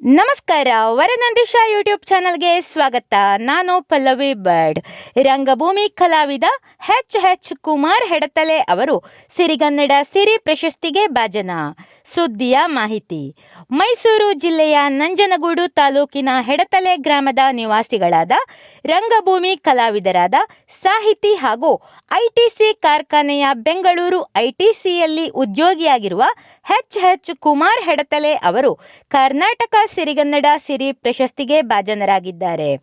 ನಮಸ್ಕಾರ, ವರನಂದಿಶ ಯೂಟ್ಯೂಬ್ ಚಾನಲ್ಗೆ ಸ್ವಾಗತ. ನಾನು ಪಲ್ಲವಿ ಬರ್ಡ್. ರಂಗಭೂಮಿ ಕಲಾವಿದ ಹೆಚ್ ಹೆಚ್ ಕುಮಾರ್ ಹೆಡತಲೆ ಅವರು ಸಿರಿಗನ್ನಡ ಸಿರಿ ಪ್ರಶಸ್ತಿಗೆ ಭಾಜನ. ಸುದ್ದಿಯ ಮಾಹಿತಿ. ಮೈಸೂರು ಜಿಲ್ಲೆಯ ನಂಜನಗೂಡು ತಾಲೂಕಿನ ಹೆಡತಲೆ ಗ್ರಾಮದ ನಿವಾಸಿಗಳಾದ ರಂಗಭೂಮಿ ಕಲಾವಿದರಾದ ಸಾಹಿತಿ ಹಾಗೂ ಐಟಿಸಿ ಕಾರ್ಖಾನೆಯ ಬೆಂಗಳೂರು ಐಟಿಸಿಯಲ್ಲಿ ಉದ್ಯೋಗಿಯಾಗಿರುವ ಹೆಚ್ ಹೆಚ್ ಕುಮಾರ್ ಹೆಡತಲೆ ಅವರು ಕರ್ನಾಟಕ ಸಿರಿಗನ್ನಡ ಸಿರಿ ಪ್ರಶಸ್ತಿಗೆ ಭಾಜನರಾಗಿದ್ದಾರೆ.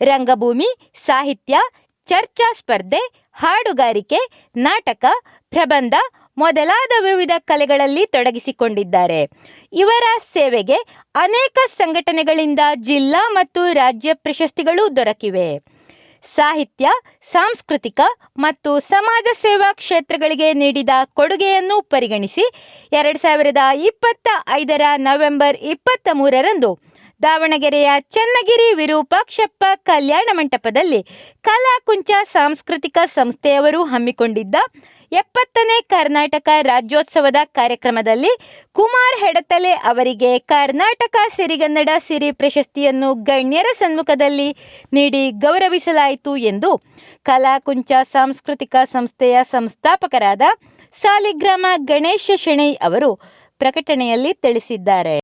ರಂಗಭೂಮಿ, ಸಾಹಿತ್ಯ, ಚರ್ಚಾ ಸ್ಪರ್ಧೆ, ಹಾಡುಗಾರಿಕೆ, ನಾಟಕ, ಪ್ರಬಂಧ ಮೊದಲಾದ ವಿವಿಧ ಕಲೆಗಳಲ್ಲಿ ತೊಡಗಿಸಿಕೊಂಡಿದ್ದಾರೆ. ಇವರ ಸೇವೆಗೆ ಅನೇಕ ಸಂಘಟನೆಗಳಿಂದ ಜಿಲ್ಲಾ ಮತ್ತು ರಾಜ್ಯ ಪ್ರಶಸ್ತಿಗಳು ದೊರಕಿವೆ. ಸಾಹಿತ್ಯ, ಸಾಂಸ್ಕೃತಿಕ ಮತ್ತು ಸಮಾಜ ಸೇವಾ ಕ್ಷೇತ್ರಗಳಿಗೆ ನೀಡಿದ ಕೊಡುಗೆಯನ್ನು ಪರಿಗಣಿಸಿ, ಎರಡು ಸಾವಿರದ ಇಪ್ಪತ್ತ ಐದರ ನವೆಂಬರ್ ಇಪ್ಪತ್ತ ಮೂರರಂದು ದಾವಣಗೆರೆಯ ಚನ್ನಗಿರಿ ವಿರೂಪಾಕ್ಷಪ್ಪ ಕಲ್ಯಾಣ ಮಂಟಪದಲ್ಲಿ ಕಲಾಕುಂಚ ಸಾಂಸ್ಕೃತಿಕ ಸಂಸ್ಥೆಯವರು ಹಮ್ಮಿಕೊಂಡಿದ್ದ ಎಪ್ಪತ್ತನೇ ಕರ್ನಾಟಕ ರಾಜ್ಯೋತ್ಸವದ ಕಾರ್ಯಕ್ರಮದಲ್ಲಿ ಕುಮಾರ್ ಹೆಡತಲೆ ಅವರಿಗೆ ಕರ್ನಾಟಕ ಸಿರಿಗನ್ನಡ ಸಿರಿ ಪ್ರಶಸ್ತಿಯನ್ನು ಗಣ್ಯರ ಸನ್ಮುಖದಲ್ಲಿ ನೀಡಿ ಗೌರವಿಸಲಾಯಿತು ಎಂದು ಕಲಾಕುಂಚ ಸಾಂಸ್ಕೃತಿಕ ಸಂಸ್ಥೆಯ ಸಂಸ್ಥಾಪಕರಾದ ಸಾಲಿಗ್ರಾಮ ಗಣೇಶ ಶೆಣೈ ಅವರು ಪ್ರಕಟಣೆಯಲ್ಲಿ ತಿಳಿಸಿದ್ದಾರೆ.